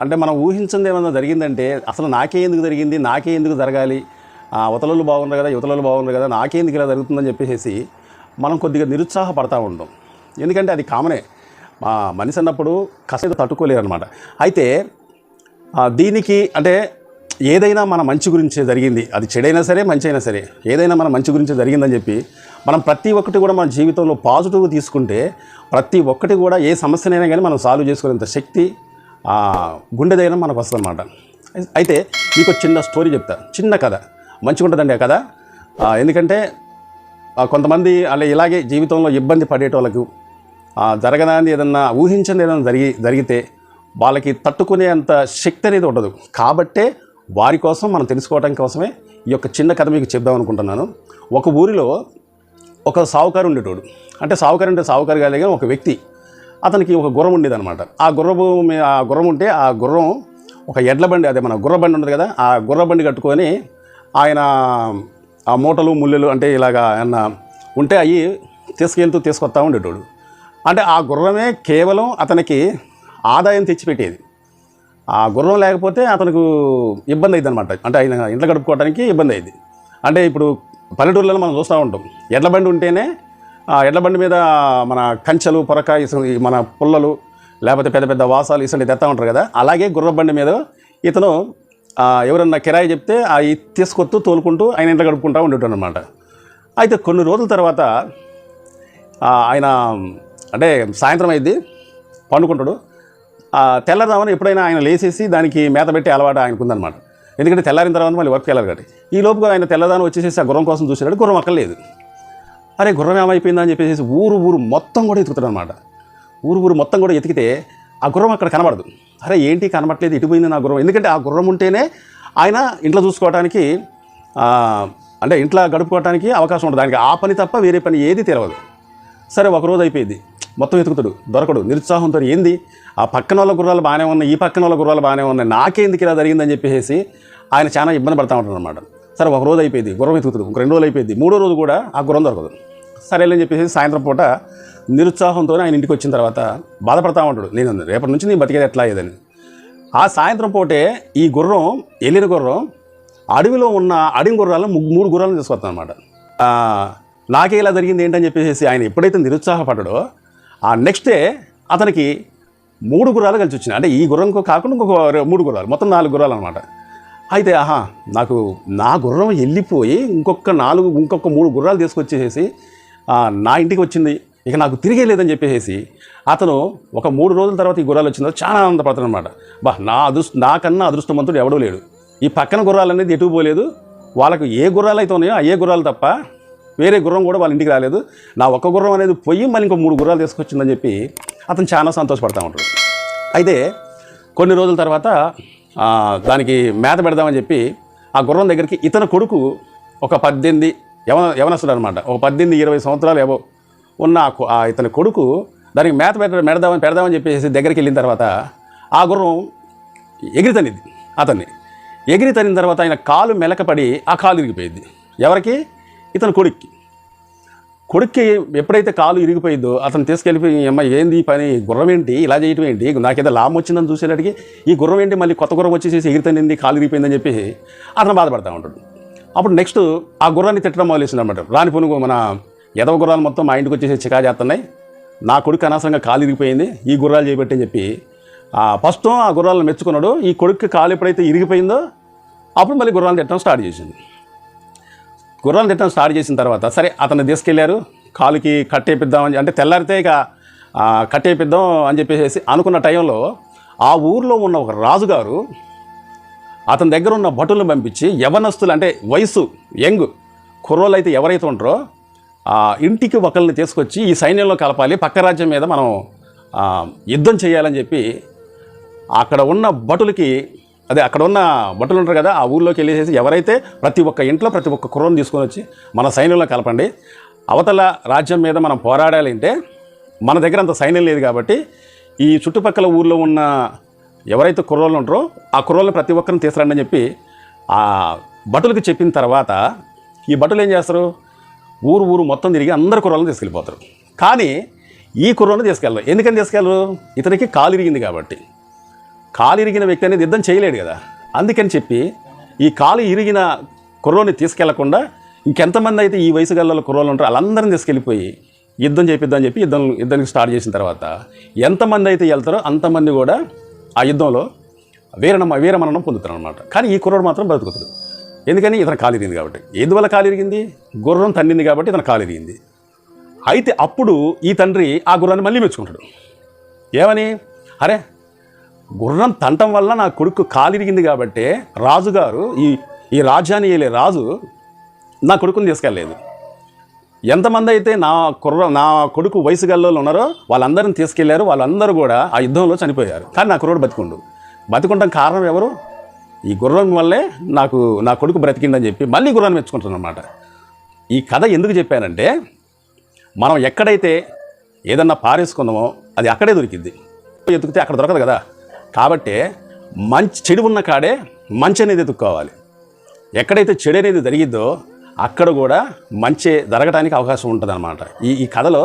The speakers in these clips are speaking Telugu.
అంటే మనం ఊహించింది ఏమైనా జరిగిందంటే అసలు నాకే ఎందుకు జరిగింది నాకే ఎందుకు జరగాలి? ఆ బాగున్నారు కదా యువతలలు బాగున్నారు కదా నాకే ఎందుకు ఇలా జరుగుతుందని చెప్పేసి మనం కొద్దిగా నిరుత్సాహపడతా ఉంటాం ఎందుకంటే అది కామనే. మనిషి అన్నప్పుడు కష్టం తట్టుకోలేరు అనమాట అయితే దీనికి అంటే ఏదైనా మన మంచి గురించే జరిగింది. అది చెడైనా సరే మంచి అయినా సరే ఏదైనా మన మంచి గురించే జరిగిందని చెప్పి మనం ప్రతి ఒక్కటి కూడా మన జీవితంలో పాజిటివ్ తీసుకుంటే ప్రతి ఒక్కటి కూడా ఏ సమస్యనైనా కానీ మనం సాల్వ్ చేసుకునేంత శక్తి గుండె ధైర్యం మనకు వస్తుందన్నమాట. అయితే మీకు చిన్న స్టోరీ చెప్తా. చిన్న కథ. మంచిగా ఉంటుందండి ఆ కథ. ఎందుకంటే కొంతమంది అలా ఇలాగే జీవితంలో ఇబ్బంది పడేటోళ్ళకు జరగదాన్ని ఏదన్నా ఊహించని ఏదైనా జరిగి జరిగితే వాళ్ళకి తట్టుకునే అంత శక్తి అనేది ఉండదు. కాబట్టే వారి కోసం మనం తెలుసుకోవడం కోసమే ఈ యొక్క చిన్న కథ మీకు చెప్దాం అనుకుంటున్నాను. ఒక ఊరిలో ఒక సావుకారు ఉండేటోడు. అంటే సావుకారు అంటే సావుకారు కాదు కానీ ఒక వ్యక్తి. అతనికి ఒక గుర్రం ఉండేదనమాట ఆ గుర్రము ఆ గుర్రం ఉంటే ఆ గుర్రం ఒక ఎడ్ల బండి అదే మన గుర్ర బండి ఉంటుంది కదా ఆ గుర్ర బండి కట్టుకొని ఆయన ఆ మూటలు ముళ్ళలు అంటే ఇలాగా అన్న ఉంటే అవి తీసుకెళ్తూ తీసుకొస్తా ఉండేటోడు. అంటే ఆ గుర్రమే కేవలం అతనికి ఆదాయం తెచ్చిపెట్టేది. ఆ గుర్రం లేకపోతే అతనికి ఇబ్బంది అయింది అనమాట అంటే ఆయన ఇంట్లో గడుపుకోవడానికి ఇబ్బంది అయింది అంటే ఇప్పుడు పల్లెటూర్లలో మనం చూస్తూ ఉంటాం. ఎడ్ల బండి ఉంటేనే ఎడ్ల బండి మీద మన కంచెలు పొరక మన పుల్లలు లేకపోతే పెద్ద పెద్ద వాసాలు ఇసంటి తెస్తా ఉంటారు కదా అలాగే గుర్ర బండి మీద ఇతను ఎవరన్నా కిరాయి చెప్తే అవి తీసుకొస్తూ తోలుకుంటూ ఆయన ఇంట్లో గడుపుకుంటూ ఉండేటాడు అనమాట అయితే కొన్ని రోజుల తర్వాత ఆయన అంటే సాయంత్రం అయింది పండుకుంటాడు. తెల్లారుదామని తెల్లదామని ఎప్పుడైనా ఆయన లేచేసి దానికి మేత పెట్టి అలవాటు ఆయనకు ఉందన్నమాట ఎందుకంటే తెల్లారిన తర్వాత మళ్ళీ వర్క్ వెళ్ళాలి కాబట్టి. ఈ లోపుగా ఆయన తెల్లదానం వచ్చేసేసి ఆ గుర్రం కోసం చూసినాడు గుర్రం అక్కర్లేదు. అరే గుర్రం ఏమైపోయిందా అని చెప్పేసి ఊరు ఊరు మొత్తం కూడా ఎతుకుతాడు అనమాట ఊరు ఊరు మొత్తం కూడా ఎతికితే ఆ గుర్రం అక్కడ కనబడదు. అరే ఏంటి కనబడలేదు ఇటుపోయింది నా గుర్రం. ఎందుకంటే ఆ గుర్రం ఉంటేనే ఆయన ఇంట్లో చూసుకోవడానికి అంటే ఇంట్లో గడుపుకోవడానికి అవకాశం ఉంటుంది దానికి ఆ పని తప్ప వేరే పని ఏది తెలియదు సరే ఒక రోజు అయిపోయింది. మొత్తం ఎతుకుతాడు. దొరకడు. నిరుత్సాహంతో ఏంది? ఆ పక్కన వాళ్ళ గుర్రాలు బాగానే ఉన్నాయి ఈ పక్కన వాళ్ళ గుర్రాలు బాగానే ఉన్నాయి. నాకేందుకు ఇలా జరిగిందని చెప్పేసి ఆయన చాలా ఇబ్బంది పడతా ఉంటాడు అనమాట సరే ఒక రోజు అయిపోయింది. గుర్రం ఎతుకుతాడు. ఒక రెండు రోజులు అయిపోయింది. మూడో రోజు కూడా ఆ గుర్రం దొరకదు. సరేలేని చెప్పేసి సాయంత్రం పూట నిరుత్సాహంతో ఆయన ఇంటికి వచ్చిన తర్వాత బాధపడతా ఉంటాడు. నేను రేపటి నుంచి నేను బతికేది ఎట్లా అయ్యేదని ఆ సాయంత్రం పూటే ఈ గుర్రం వెళ్ళిన గుర్రం అడవిలో ఉన్న అడవి గుర్రాలను మూడు గుర్రాలను తీసుకొస్తాను అనమాట నాకే ఇలా జరిగింది ఏంటని చెప్పేసి ఆయన ఎప్పుడైతే నిరుత్సాహపడ్డాడో ఆ నెక్స్ట్ డే అతనికి మూడు గుర్రాలు కలిసి వచ్చినాయి. అంటే ఈ గుర్రంకు కాకుండా ఇంకొక మూడు గుర్రాలు. మొత్తం నాలుగు గుర్రాలు అనమాట అయితే ఆహా నాకు నా గుర్రం వెళ్ళిపోయి ఇంకొక నాలుగు ఇంకొక మూడు గుర్రాలు తీసుకొచ్చేసేసి నా ఇంటికి వచ్చింది. ఇక నాకు తిరిగే లేదని చెప్పేసి అతను ఒక మూడు రోజుల తర్వాత ఈ గుర్రాలు వచ్చిందో. చాలా ఆనందపడతాడు అనమాట బా నా అదృష్ట నాకన్నా అదృష్టవంతుడు ఎవడూ లేడు. ఈ పక్కన గుర్రాలు అనేది ఎటు పోలేదు. వాళ్ళకు ఏ గుర్రాలు అయితే ఉన్నాయో ఏ గుర్రాలు తప్ప వేరే గుర్రం కూడా వాళ్ళ ఇంటికి రాలేదు. నా ఒక్క గుర్రం అనేది పోయి మళ్ళీ ఇంకో మూడు గుర్రాలు తీసుకొచ్చిందని చెప్పి అతను చాలా సంతోషపడతా ఉంటాడు. అయితే కొన్ని రోజుల తర్వాత దానికి మేత పెడదామని చెప్పి ఆ గుర్రం దగ్గరికి ఇతని కొడుకు ఒక పద్దెనిమిది యవన యవనస్తుడు అనమాట ఒక పద్దెనిమిది ఇరవై సంవత్సరాలు ఏవో ఉన్న ఆ ఇతని కొడుకు దానికి మేత పెట్ట మెడదామని పెడదామని చెప్పేసి దగ్గరికి వెళ్ళిన తర్వాత ఆ గుర్రం ఎగిరి తనింది అతన్ని. ఎగిరి తనిన తర్వాత ఆయన కాలు మెలకపడి ఆ కాలు ఇరిగిపోయింది. ఎవరికి? ఇతని కొడుక్కి. కొడుక్కి ఎప్పుడైతే కాలు ఇరిగిపోయిందో అతను తీసుకెళ్ళిపోయి అమ్మ ఏంది పని? గుర్రం ఏంటి? ఇలా చేయటం ఏంటి? నాకేదో లాభం వచ్చిందని చూసేటడికి ఈ గుర్రం ఏంటి? మళ్ళీ కొత్త గుర్రం వచ్చేసి ఎగిరితనింది కాలు ఇరిగిపోయిందని చెప్పి అతను బాధపడతా ఉంటాడు. అప్పుడు నెక్స్ట్ ఆ గుర్రాన్ని తిట్టడం మొదలేసింది అనమాట రాని పునుగు మన ఎదవ గుర్రాలు మొత్తం మా ఇంటికి వచ్చేసి చికా చేస్తున్నాయి. నా కొడుకు అనవసరంగా కాలు ఇరిగిపోయింది. ఈ గుర్రాలు చేయబట్టి అని చెప్పి ఫస్ట్ ఆ గుర్రాలను మెచ్చుకున్నాడు. ఈ కొడుకు కాలు ఎప్పుడైతే ఇరిగిపోయిందో అప్పుడు మళ్ళీ గుర్రాలను తిట్టడం స్టార్ట్ చేసింది. గుర్రాలు తిట్టడం స్టార్ట్ చేసిన తర్వాత సరే అతను తీసుకెళ్ళారు. కాలుకి కట్టేపిద్దామని అంటే తెల్లారితే ఇక కట్టేపిద్దాం అని చెప్పేసి అనుకున్న టైంలో ఆ ఊర్లో ఉన్న ఒక రాజుగారు అతని దగ్గర ఉన్న భటులను పంపించి యవనస్తులు అంటే వయసు యంగ్ కుర్రోళ్ళు అయితే ఎవరైతే ఉంటారో ఇంటికి ఒకరిని తీసుకొచ్చి ఈ సైన్యంలో కలపాలి పక్క రాజ్యం మీద మనం యుద్ధం చేయాలని చెప్పి అక్కడ ఉన్న భటులకి అదే అక్కడ ఉన్న భటులు ఉంటారు కదా ఆ ఊళ్ళోకి వెళ్ళేసి ఎవరైతే ప్రతి ఒక్క ఇంట్లో ప్రతి ఒక్క కుర్రను తీసుకొని వచ్చి మన సైన్యంలో కలపండి. అవతల రాజ్యం మీద మనం పోరాడాలి అంటే మన దగ్గర అంత సైన్యం లేదు కాబట్టి ఈ చుట్టుపక్కల ఊర్లో ఉన్న ఎవరైతే కుర్రోళ్ళు ఉంటారో ఆ కుర్రోళ్ళని ప్రతి ఒక్కరిని తీసుకురండి అని చెప్పి ఆ భటులకు చెప్పిన తర్వాత ఈ భటులు ఏం చేస్తారు? ఊరు ఊరు మొత్తం తిరిగి అందరు కుర్రోళ్ళని తీసుకెళ్ళిపోతారు. కానీ ఈ కుర్రోని తీసుకెళ్ళరు. ఎందుకని తీసుకెళ్ళరు? ఇతనికి కాలు ఇరిగింది కాబట్టి. కాలు ఇరిగిన వ్యక్తి అనేది యుద్ధం చేయలేడు కదా. అందుకని చెప్పి ఈ కాలు ఇరిగిన కుర్రోని తీసుకెళ్ళకుండా ఇంకెంతమంది అయితే ఈ వయసు గల్ల కుర్రోళ్ళు ఉంటారో వాళ్ళందరిని తీసుకెళ్ళిపోయి యుద్ధం చేపిద్దామని చెప్పి యుద్ధం యుద్ధానికి స్టార్ట్ చేసిన తర్వాత ఎంతమంది అయితే వెళ్తారో అంతమంది కూడా ఆ యుద్ధంలో వీరణ వీరమరణం పొందుతారు అనమాట కానీ ఈ కుర్రోడు మాత్రం బ్రతుకుతాడు ఎందుకని? ఇతను కాలు కాబట్టి. ఎందువల్ల కాలిరిగింది గుర్రం తన్నింది కాబట్టి ఇతను కాలిరిగింది అయితే అప్పుడు ఈ తండ్రి ఆ గుర్రాన్ని మళ్ళీ మెచ్చుకుంటాడు. ఏమని? అరే గుర్రం తంటం వల్ల నా కొడుకు కాలిరిగింది కాబట్టి రాజుగారు ఈ ఈ రాజ్యాన్ని వేయలే రాజు నా కొడుకుని తీసుకెళ్ళలేదు. ఎంతమంది అయితే నా కుర్ర నా కొడుకు వయసు గల్లోళ్ళు ఉన్నారో వాళ్ళందరిని తీసుకెళ్ళారు వాళ్ళందరూ కూడా ఆ యుద్ధంలో చనిపోయారు. కానీ నా కుర్రోడు బతికుండు. బతికుంటాం కారణం ఎవరు? ఈ గుర్రం వల్లే నాకు నా కొడుకు బ్రతికిందని చెప్పి మళ్ళీ గుర్రాన్ని మెచ్చుకుంటాను ఈ కథ ఎందుకు చెప్పానంటే మనం ఎక్కడైతే ఏదన్నా పారేసుకున్నామో అది అక్కడే దొరికింది ఎతుకుతే అక్కడ దొరకదు కదా. కాబట్టి మంచి చెడు ఉన్న కాడే మంచి అనేది ఎత్తుక్కోవాలి. ఎక్కడైతే చెడు అనేది జరిగిద్దో అక్కడ కూడా మంచి జరగటానికి అవకాశం ఉంటుంది ఈ ఈ కథలో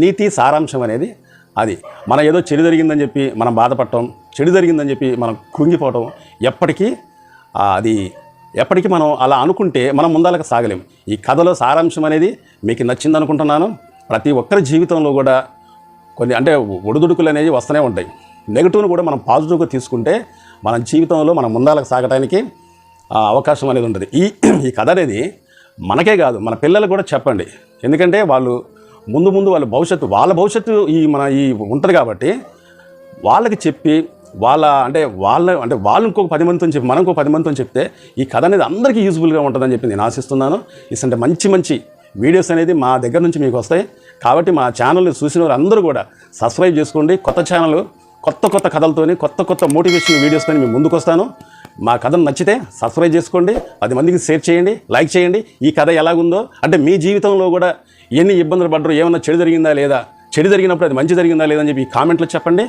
నీతి సారాంశం అనేది అది. మనం ఏదో చెడు జరిగిందని చెప్పి మనం బాధపడటం చెడు జరిగిందని చెప్పి మనం కృంగిపోవటం ఎప్పటికీ అది ఎప్పటికీ మనం అలా అనుకుంటే మనం ముందాలకు సాగలేం. ఈ కథలో సారాంశం అనేది మీకు నచ్చింది అనుకుంటున్నాను ప్రతి ఒక్కరి జీవితంలో కూడా కొన్ని అంటే ఒడిదుడుకులు అనేవి వస్తూనే ఉంటాయి. నెగిటివ్ను కూడా మనం పాజిటివ్గా తీసుకుంటే మన జీవితంలో మనం ముందాలకు సాగడానికి అవకాశం అనేది ఉంటుంది ఈ ఈ కథ అనేది మనకే కాదు మన పిల్లలకు కూడా చెప్పండి. ఎందుకంటే వాళ్ళు ముందు ముందు వాళ్ళ భవిష్యత్తు వాళ్ళ భవిష్యత్తు ఈ మన ఈ ఉంటుంది కాబట్టి వాళ్ళకి చెప్పి వాళ్ళ అంటే వాళ్ళ అంటే వాళ్ళు ఇంకొక పది మందితో చెప్పి మనం ఇంకో పది మందితో చెప్తే ఈ కథ అనేది అందరికీ యూజ్ఫుల్గా ఉంటుందని చెప్పి నేను ఆశిస్తున్నాను. ఇసంటే మంచి మంచి వీడియోస్ అనేది మా దగ్గర నుంచి మీకు వస్తాయి. కాబట్టి మా ఛానల్ని చూసిన వారు అందరూ కూడా సబ్స్క్రైబ్ చేసుకోండి. కొత్త ఛానల్ కొత్త కొత్త కథలతోని కొత్త కొత్త మోటివేషన్ వీడియోస్తోని మేము ముందుకు వస్తాను మా కథను నచ్చితే సబ్స్క్రైబ్ చేసుకోండి పది మందికి షేర్ చేయండి లైక్ చేయండి. ఈ కథ ఎలాగుందో అంటే మీ జీవితంలో కూడా ఎన్ని ఇబ్బందులు పడ్డారు ఏమన్నా చెడు జరిగిందా లేదా చెడు జరిగినప్పుడు అది మంచి జరిగిందా లేదా అని చెప్పి కామెంట్లో చెప్పండి.